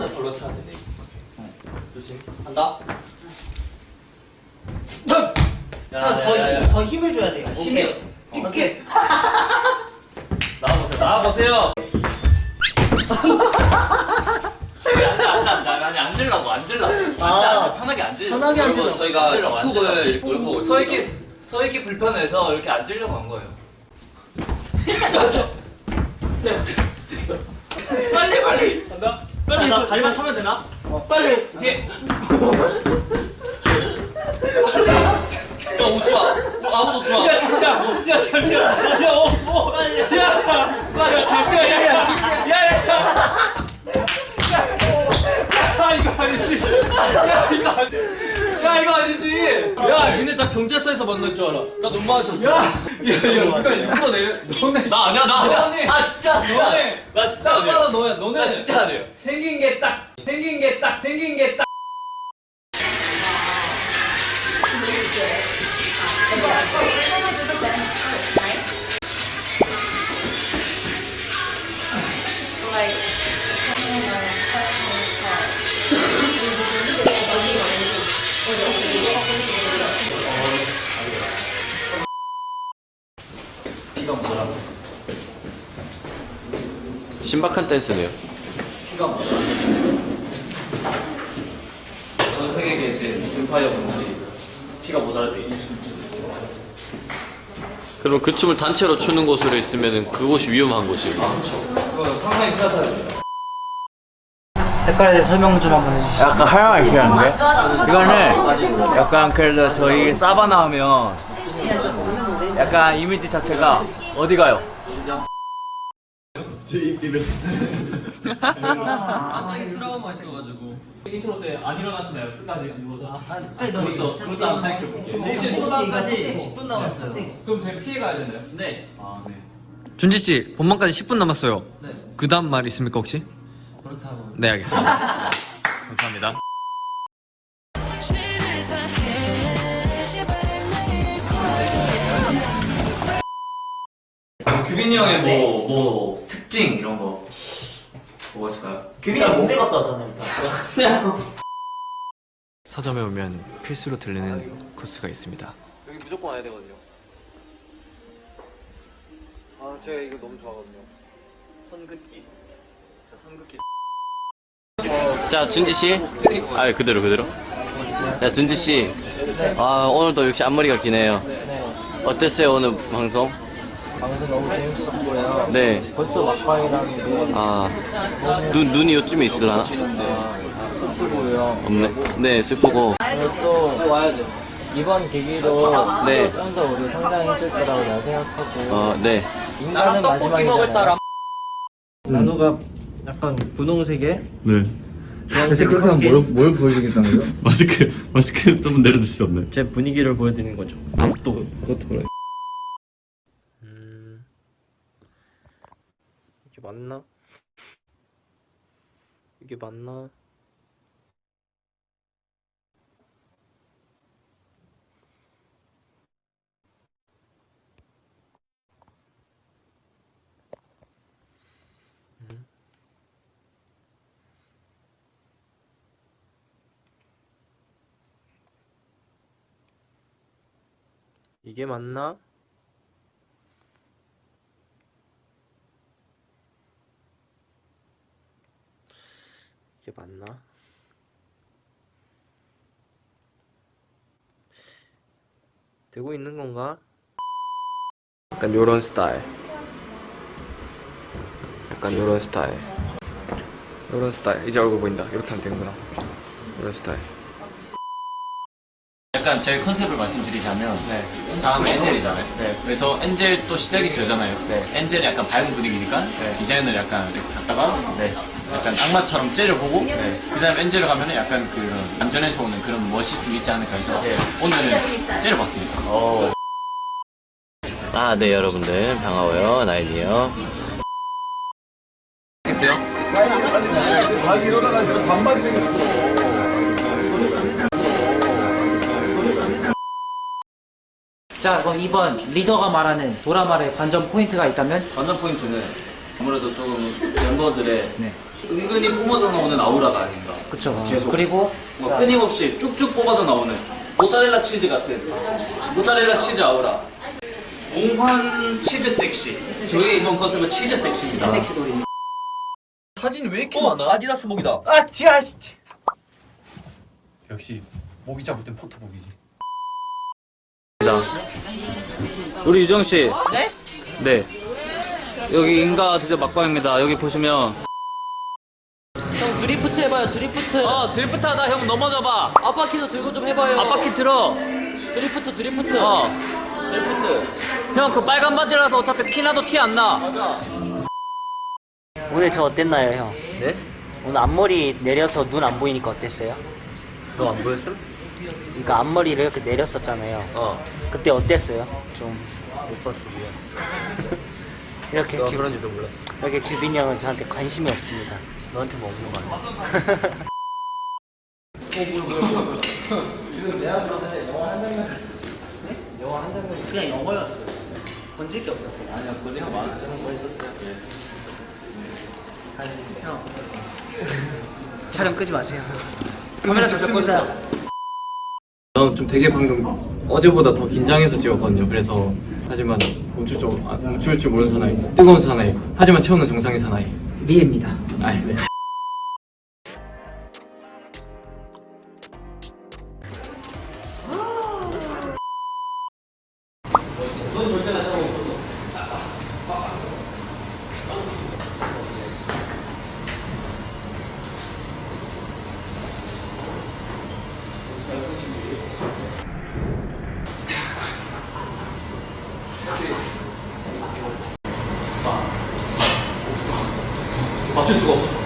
하나는 걸로 쳐야 되네. 조심. 야, 더. 힘- 더 힘을 줘야 돼요. 오케이. 오케이. 나와보세요. 나와보세요. 앉아, 앉아, 앉아. 아니, 앉으려고, 앉으려고. 앉아, 아. 앉아. 편하게 앉으려고. 편하게 그리고 앉으려고. 저희가 앉으려고, 하고 서 있기, 서 있기 불편해서 이렇게 앉으려고 한 거예요. 됐어, 됐어. 빨리 빨리. 간다. 빨리. 나 다리만 차면 되나? 빨리. 이게. 야 웃지마. 뭐 아무도 좋아. 야, 잠시만. 야, 잠시만. 야, 어, 뭐. 야, 야, 야, 잠시만. 야, 야, 야, 야. 야, 이거 아니지. 야, 이거 아니지. 야, 이거 아니지. 야, 니네 다 경찰서에서 만날 줄 알아. 나 눈 마주쳤어. 야, 야, 야, 누가 일부러 내려. 너네. 나 아니야 나 아니야. 너네. 아 진짜 진짜. 너네. 나 진짜 딱 아니야. 봐도 너야. 너네. 나 진짜 아니에요. 생긴 게 딱. 생긴 게 딱. 생긴 게 딱. 신박한 댄스네요. 피가 모자라. 전 세계에 계신 뱀파이어 분들이 피가 모자랄 때이 춤을 추는 그럼 그 춤을 단체로 추는 곳으로 있으면 그곳이 위험한 곳이에요. 아, 그쵸. 그거 상당히 편하셔야 돼요. 색깔에 대해 설명 좀 한번 해주시죠. 약간 하얀 있었는데 이거는 약간 그래도 저희 사바나 하면 약간 이미지 자체가 어디 가요? 갑자기 트라우마 있어가지고. 인트로 때 안 일어나시나요? 끝까지 이거서. 빨리 너 그것도 그것도 한번 생각해 볼게요. 이제 소나까지 10분 남았어요. 그럼 제가 피해 가야 되나요? 네. 아 네. 준지 씨 본방까지 10분 남았어요. 네. 그 다음 말 있습니까 혹시? 그렇다고. 네 알겠습니다. 감사합니다. 규빈이 형의 뭐, 뭐, 특징 이런 거 뭐가 있을까요? 규빈이 몸에 갔다 왔잖아요. 일단. 서점에 오면 필수로 들르는 코스가 있습니다. 여기 무조건 와야 되거든요. 아, 제가 이거 너무 좋아하거든요. 선긋기. 자, 선긋기. 자, 준지 씨. 아, 그대로 그대로. 자, 준지 씨. 아, 오늘도 역시 앞머리가 기네요. 어땠어요 오늘 방송? 방송 너무 재밌었고요. 네. 벌써 막방이라는 게 아, 눈 눈이 요쯤에 있을라나? 슬프고요. 없네. 네, 슬프고. 그리고 또 이번 계기로 네. 좀 더 우리 성장했을 거라고 난 생각하고 어, 네. 인간은 떡볶이 먹을 사람. 나노가 약간 분홍색에 네. 주황색이 섞인 뭘 보여주겠다는 거죠? 마스크, 마스크 좀 내려줄 수 없나요? 제 분위기를 보여드리는 거죠. 또 그것도 그래. 이게 맞나? 이게 맞나? 이게 맞나? 이게 맞나? 되고 있는 건가? 약간 요런 스타일. 약간 요런 스타일. 요런 스타일. 이제 얼굴 보인다. 이렇게 하면 되는구나. 요런 스타일. 약간 제 컨셉을 말씀드리자면 다음에 엔젤이잖아요. 그래서 엔젤 또 시작이 되잖아요. 엔젤이 약간 밝은 분위기니까 디자인을 약간 이렇게 갖다가 약간 악마처럼 째려보고 그 다음에 엔젤을 가면은 약간 그런 안전에서 오는 그런 멋있음이 있지 않을까 해서 오늘은 째려봤습니다. 아, 네, 여러분들. 반가워요. 나인이요. 했어요? 자 그럼 이번 리더가 말하는 도라말의 관전 포인트가 있다면 관전 포인트는 아무래도 조금 멤버들의 네. 은근히 뿜어져 나오는 아우라가 아닌가. 그쵸. 계속. 그리고 뭐 끊임없이 쭉쭉 뽑아져 나오는 모짜렐라 치즈 같은 모짜렐라 치즈 아우라. 몽환 치즈 섹시. 저희 이번 컨셉은 치즈 섹시입니다. 치즈 섹시 돌이. 사진 왜 이렇게 많아? 아디다스 목이다. 아 지아 씨. 역시 모기 잡을 땐 포토복이지. 우리 유정 씨. 네? 네. 여기 인가 드디어 막방입니다. 여기 보시면 형 드리프트 해봐요. 드리프트. 어 드리프트 하다 형 넘어져봐. 앞바퀴도 들고 좀 해봐요. 앞바퀴 들어. 드리프트 드리프트. 어. 드리프트. 형 그 빨간 바지라서 어차피 피나도 티 안 나. 오늘 저 어땠나요, 형? 네? 오늘 앞머리 내려서 눈 안 보이니까 어땠어요? 너 안 보였음? 그러니까 앞머리를 이렇게 내렸었잖아요. 어. 그때 어땠어요? 좀 못 봤어 미안. 이렇게 너가 규, 그런지도 몰랐어. 이렇게 규빈 형은 저한테 관심이 없습니다. 너한테 뭐 없는 거 아니야? 그냥 영어였어요. 건질 게 없었어요. 아니야, 건질 게 많았어요. 저는 거 있었어요. 형. 촬영 끄지 마세요. 카메라 좋습니다. 저는 좀 되게 방금 어제보다 더 긴장해서 찍었거든요. 그래서 하지만 멈출 줄, 아, 멈출 줄 모르는 사나이, 뜨거운 사나이, 하지만 채우는 정상의 사나이. 리입니다. 아, 네. 맞출 수가 없어.